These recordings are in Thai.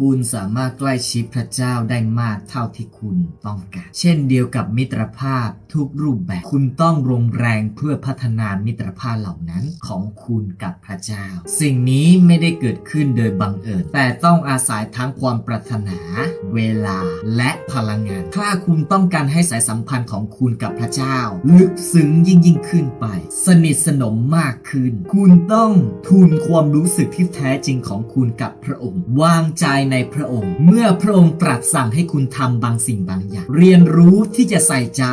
คุณสามารถใกล้ชิดพระเจ้าได้มากเท่าที่คุณต้องการ เช่นเดียวกับมิตรภาพทุกรูปแบบ คุณต้องลงแรงเพื่อพัฒนามิตรภาพเหล่านั้นของคุณกับพระเจ้า สิ่งนี้ไม่ได้เกิดขึ้นโดยบังเอิญ แต่ต้องอาศัยทั้งความปรารถนา เวลา และพลังงาน ถ้าคุณต้องการให้สายสัมพันธ์ของคุณกับพระเจ้า ลึกซึ้งยิ่งยิ่งขึ้นไป สนิทสนมมากขึ้น คุณต้องทุนความรู้สึกที่แท้จริงของคุณกับพระองค์ วางใจในพระองค์ เมื่อพระองค์ตรัสสั่งให้คุณทำบางสิ่งบางอย่าง เรียนรู้ที่จะใส่ใจ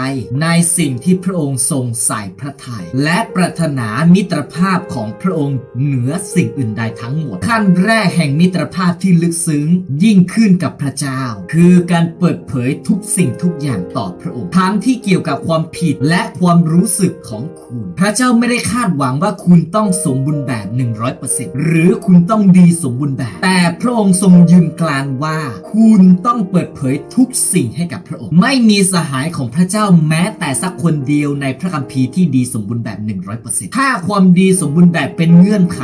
ในสิ่งที่พระองค์ทรงใส่พระทยัยและปรารถนามิตรภาพของพระองค์เหนือสิ่งอื่นใดทั้งหมด ขั้นแรกแห่งมิตรภาพที่ลึกซึ้ง ยิ่งขึ้นกับพระเจ้า คือการเปิดเผยทุกสิ่งทุกอย่างต่อพระองค์ทั้งที่เกี่ยวกับความผิดและความรู้สึกของคุณ พระเจ้าไม่ได้คาดหวังว่าคุณต้องสมบูรณ์แบบ 100%หรือคุณต้องดีสมบูรณ์แบบ แต่พระองค์ทรงยืนกลางว่า คุณต้องเปิดเผยทุกสิ่งให้กับพระองค์ ไม่มีสหายของพระเจ้าแม้แต่สักคนเดียวในพระคัมภีร์ที่ดีสมบูรณ์แบบ 100%ถ้าความดีสมบูรณ์แบบเป็นเงื่อนไข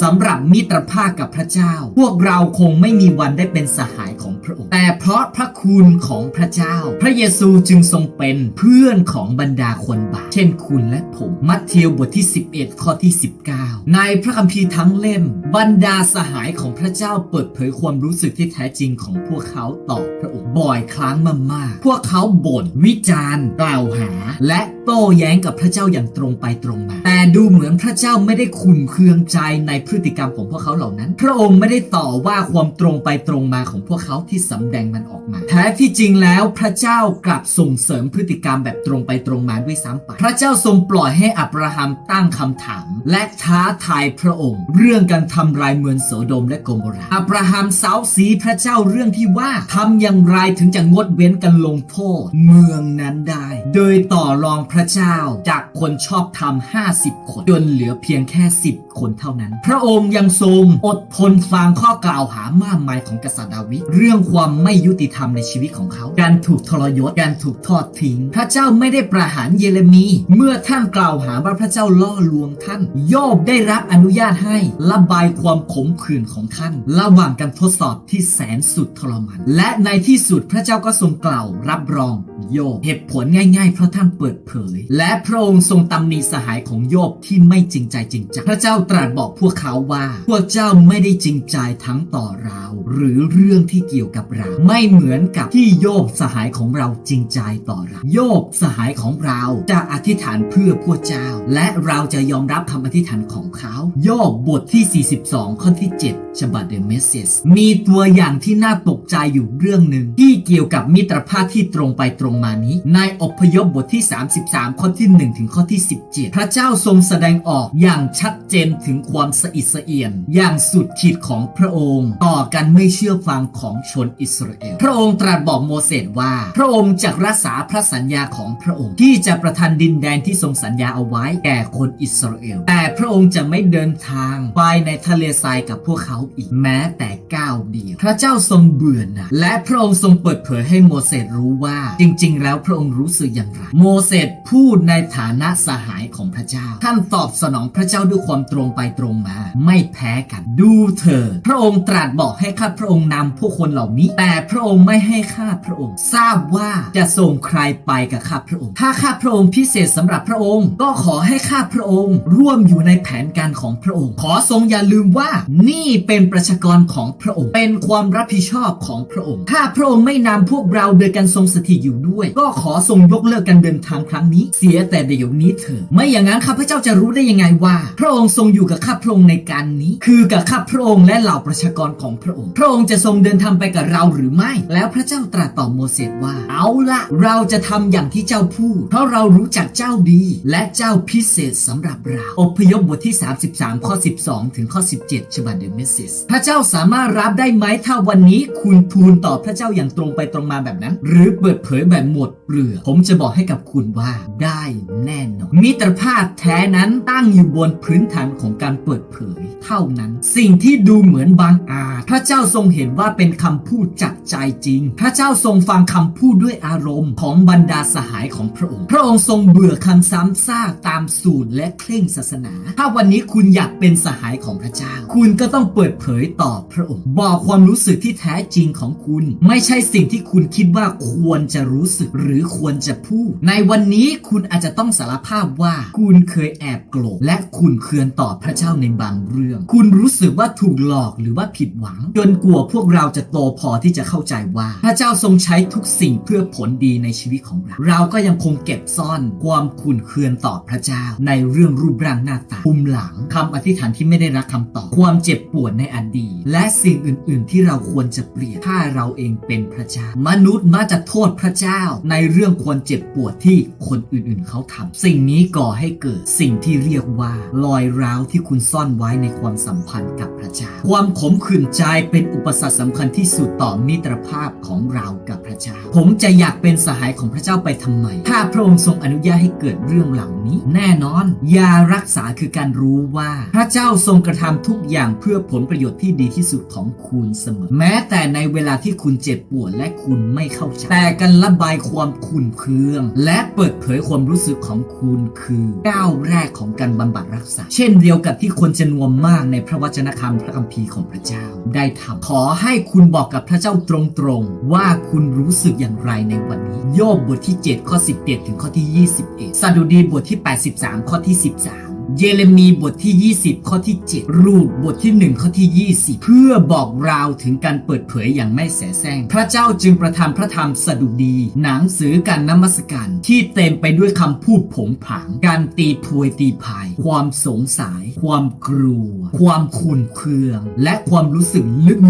สำหรับมิตรภาพกับพระเจ้า พวกเราคงไม่มีวันได้เป็นสหายของพระองค์ แต่เพราะพระคุณของพระเจ้า พระเยซูจึงทรงเป็นเพื่อนของบรรดาคนบาปเช่นคุณและผม มัทธิวบทที่ 11 ข้อที่ 19 ในพระคัมภีร์ทั้งเล่ม บรรดาสหายของพระเจ้าเปิดเผยความรูู้้สึกที่แท้จริงของพวกเขาต่อพระองค์บ่อยครั้งมากๆ พวกเขาบ่นวิจารณ์กล่าวหาและโต้แย้งกับพระเจ้าอย่างตรงไปตรงมา แต่ดูเหมือนพระเจ้าไม่ได้ขุนเคืองใจในพฤติกรรมของพวกเขาเหล่านั้น พระองค์ไม่ได้ต่อว่าความตรงไปตรงมาของพวกเขาที่สำแดงมันออกมา แท้ที่จริงแล้วพระเจ้ากลับส่งเสริมพฤติกรรมแบบตรงไปตรงมาด้วยซ้ำไป พระเจ้าทรงปล่อยให้อับราฮัมตั้งคำถาม และท้าทายพระองค์ เรื่องการทำลายเมืองโสโดมและโกโมรา อับราฮัมเซาซีพระเจ้าเรื่องที่ว่าทำอย่างไรถึงจะงดเว้นกันลงโทษเมืองนั้นได้ โดยต่อรองพระเจ้าจากคนชอบธรรม 50 คนจนเหลือเพียงแค่ 10 คนเท่านั้น พระองค์ยังทรงอดทนฟังข้อกล่าวหามากมายของกษัตริย์ดาวิดเรื่องความไม่ยุติธรรมในชีวิตของเขา การถูกทรยศการถูกทอดทิ้ง พระเจ้าไม่ได้ประหารเยเรมี เมื่อท่านกล่าวหาว่าพระเจ้าล่อลวงท่านโยบได้รับอนุญาตให้ระบายความขมขื่นของท่าน ระหว่างการทดสอบที่แสนสุดทรมานและในที่สุดพระเจ้าก็ทรงกล่าวรับรองโยบเหตุผลง่ายๆเพราะท่านเปิดเผยและพระองค์ทรงตำหนิสหายของโยบที่ไม่จริงใจจริงจังพระเจ้าตรัสบอกพวกเขาว่า พวกเจ้าไม่ได้จริงใจทั้งต่อเรา หรือเรื่องที่เกี่ยวกับเรา ไม่เหมือนกับที่โยบสหายของเราจริงใจต่อเรา โยบสหายของเราจะอธิษฐานเพื่อพวกเจ้า และเราจะยอมรับคำอธิษฐานของเขา โยบบทที่ 42 ข้อที่ 7ฉบับ The Message มีตัวอย่างที่น่าตกใจอยู่เรื่องหนึ่งที่เกี่ยวกับมิตรภาพที่ตรงไปตรงมานี้ ในอพยพบทที่ 33 ข้อที่ 1 ถึงข้อที่ 17 พระเจ้าทรงแสดงออกอย่างชัดเจนถึงความสะอิดสะเอียน อย่างสุดขีดของพระองค์ ต่อกันไม่เชื่อฟังของชนอิสราเอล พระองค์ตรัสบอกโมเสสว่า พระองค์จะรักษาพระสัญญาของพระองค์ ที่จะประทานดินแดนที่ทรงสัญญาเอาไว้แก่คนอิสราเอล แต่พระองค์จะไม่เดินทางไปในทะเลทรายกับพวกเขาอีกแม้แต่ก้าวเดียว พระเจ้าทรงเบื่อหน่ายและพระองค์ทรงเปิดเผยให้โมเสสรู้ว่า จริง ๆ แล้วพระองค์รู้สึกอย่างไรโมเสสพูดในฐานะสหายของพระเจ้า ท่านตอบสนองพระเจ้าด้วยความตรงไปตรงมา ไม่แพ้กันดูเถิดพระองค์ตรัสบอกให้ข้าพระองค์นำผู้คนเหล่านี้ แต่พระองค์ไม่ให้ข้าพระองค์ ทราบว่าจะส่งใครไปกับข้าพระองค์ ถ้าข้าพระองค์พิเศษสำหรับพระองค์ ก็ขอให้ข้าพระองค์ ร่วมอยู่ในแผนการของพระองค์ ขอทรงอย่าลืมว่านี่เป็นประชากรของพระองค์ เป็นความรับผิดชอบของพระองค์ ถ้าพระองค์ไม่นำพวกเราโดยการทรงสถิตอยู่ด้วย ก็ขอทรงยกเลิกการเดินทางครั้งนี้ เสียแต่เดี๋ยวนี้เถอะไม่อย่างนั้นข้าพเจ้าจะรู้ได้ยังไงว่า พระองค์ทรงอยู่กับข้าพระองค์ในการนี้ คือกับข้าพระองค์และเหล่าประชากรของพระองค์ พระองค์จะทรงเดินทางไปกับเราหรือไม่ แล้วพระเจ้าตรัสต่อโมเสสว่า เอาละเราจะทำอย่างที่เจ้าพูด เพราะเรารู้จักเจ้าดี และเจ้าพิเศษสำหรับเราอพยพบทที่ 33 ข้อ 12 ถึงข้อ 17 ฉบับเดอะเมสซิสพระเจ้าสามารถรับได้ไหมถ้าวันนี้คุณทูลต่อพระเจ้าอย่างตรงไปตรงมาแบบนั้น หรือเปิดเผยแบบหมดเปลือกผมจะบอกให้กับคุณว่าได้แน่นอนมิตรภาพแท้นั้นตั้งอยู่บนพื้นฐานของการเปิดเผย เท่านั้น สิ่งที่ดูเหมือนบางอาจพระเจ้าทรงเห็นว่าเป็นคำพูดจากใจจริง พระเจ้าทรงฟังคำพูดด้วยอารมณ์ของบรรดาสหายของพระองค์ พระองค์ทรงเบื่อคำซ้ำซากตามสูตรและเคร่งศาสนา ถ้าวันนี้คุณอยากเป็นสหายของพระเจ้า คุณก็ต้องเปิดเผยต่อพระองค์ บอกความรู้สึกที่แท้จริงของคุณ ไม่ใช่สิ่งที่คุณคิดว่าควรจะรู้สึกหรือควรจะพูด ในวันนี้คุณอาจจะต้องสารภาพว่า คุณเคยแอบโกรธและคุณเคืองต่อพระเจ้าในบางเรื่อง คุณรู้สึกว่าถูกหลอกหรือว่าผิดหวัง จนกลัวพวกเราจะโตพอที่จะเข้าใจว่า พระเจ้าทรงใช้ทุกสิ่งเพื่อผลดีในชีวิตของเรา เราก็ยังคงเก็บซ่อนความขุ่นเคืองต่อพระเจ้า ในเรื่องรูปร่างหน้าตาภูมิหลังคำอธิษฐานที่ไม่ได้รับคำตอบความเจ็บปวดในอดีตและสิ่งอื่น ๆ ที่เราควรจะเปลี่ยนถ้าเราเองเป็นพระเจ้า มนุษย์มักจะโทษพระเจ้า ในเรื่องควรเจ็บปวดที่คนอื่น ๆ เขาทำสิ่งนี้ก่อให้เกิดสิ่งที่เรียกว่า รอยร้าวที่คุณซ่อนไว้ในความสัมพันธ์กับพระเจ้า ความขมขื่นใจเป็นอุปสรรคสำคัญที่สุดต่อมิตรภาพของเรากับพระเจ้า ผมจะอยากเป็นสหายของพระเจ้าไปทำไม ถ้าพระองค์ทรงอนุญาตให้เกิดเรื่องเหล่านี้ แน่นอน ยารักษาคือการรู้ว่า พระเจ้าทรงกระทำทุกอย่างเพื่อผลประโยชน์ที่ดีที่สุดของคุณเสมอ แม้แต่ในเวลาที่คุณเจ็บปวดและคุณไม่เข้าใจ แต่การระบายความขุ่นเคือง และเปิดเผยความรู้สึกของคุณคือก้าวแรกของการบำบัดรักษา เช่นเดียวกับที่คนจำนวนมากในพระวจนะคำพระคัมภีร์ของพระเจ้า ได้ทำขอให้คุณบอกกับพระเจ้าตรงๆ ว่าคุณรู้สึกอย่างไรในวันนี้ โยบบทที่ 7 ข้อ 17 ถึงข้อที่ 21สดุดีบทที่ 83 ข้อที่ 13 เยเรมีบทที่ 20 ข้อที่ 7 รูดบทที่ 1 ข้อที่ 20 เพื่อบอกราวถึงการเปิดเผยอย่างไม่แสแสร้ง พระเจ้าจึงประทานพระธรรมสดุดี หนังสือการนมัสการที่เต็มไปด้วยคำพูดผงผาง การตีพวยตีพาย ความสงสัย ความกลัว ความขุนเคือง และความรู้สึก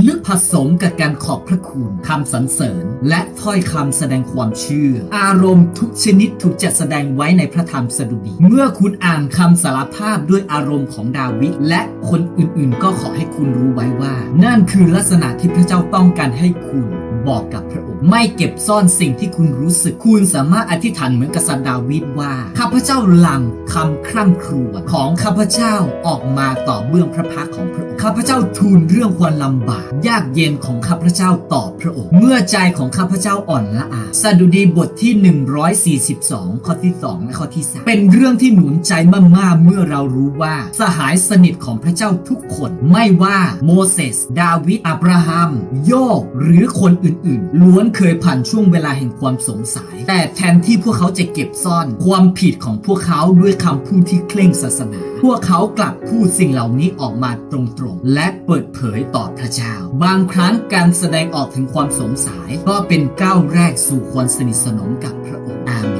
ลึกๆผสมกับการขอบพระคุณคำสรรเสริญ และถ้อยคำแสดงความเชื่อ อารมณ์ทุกชนิดถูกจัดแสดงไว้ในพระธรรมสดุดี เมื่อคุณอ่านคำสารภาพด้วยอารมณ์ของดาวิดและคนอื่นๆ ก็ขอให้คุณรู้ไว้ว่า นั่นคือลักษณะที่พระเจ้าต้องการให้คุณบอกกับพระองค์ไม่เก็บซ่อนสิ่งที่คุณรู้สึก คุณสามารถอธิษฐานเหมือนกษัตริย์ดาวิดว่าข้าพเจ้าหลังคำคร่ำครวญของข้าพเจ้าออกมาต่อเบื้องพระพักของพระ ข้าพเจ้าทูลเรื่องความลำบาก ยากเย็นของข้าพเจ้าต่อพระองค์ เมื่อใจของข้าพเจ้าอ่อนละอาสดุดีบทที่ 142 ข้อที่ 2 และข้อที่ 3 เป็นเรื่องที่หนุนใจมากๆเมื่อเรารู้ว่า สหายสนิทของพระเจ้าทุกคนไม่ว่าโมเสส ดาวิด อับราฮัม โยบหรือคนอื่นๆ ล้วนเคยผ่านช่วงเวลาแห่งความสงสัย แต่แทนที่พวกเขาจะเก็บซ่อน ความผิดของพวกเขาด้วยคำพูดที่เคร่งศาสนา พวกเขากลับพูดสิ่งเหล่านี้ออกมาตรงๆและเปิดเผยต่อพระเจ้า บางครั้งการแสดงออกถึงความสงสัยก็เป็นก้าวแรกสู่ความสนิทสนมกับพระองค์อาเมน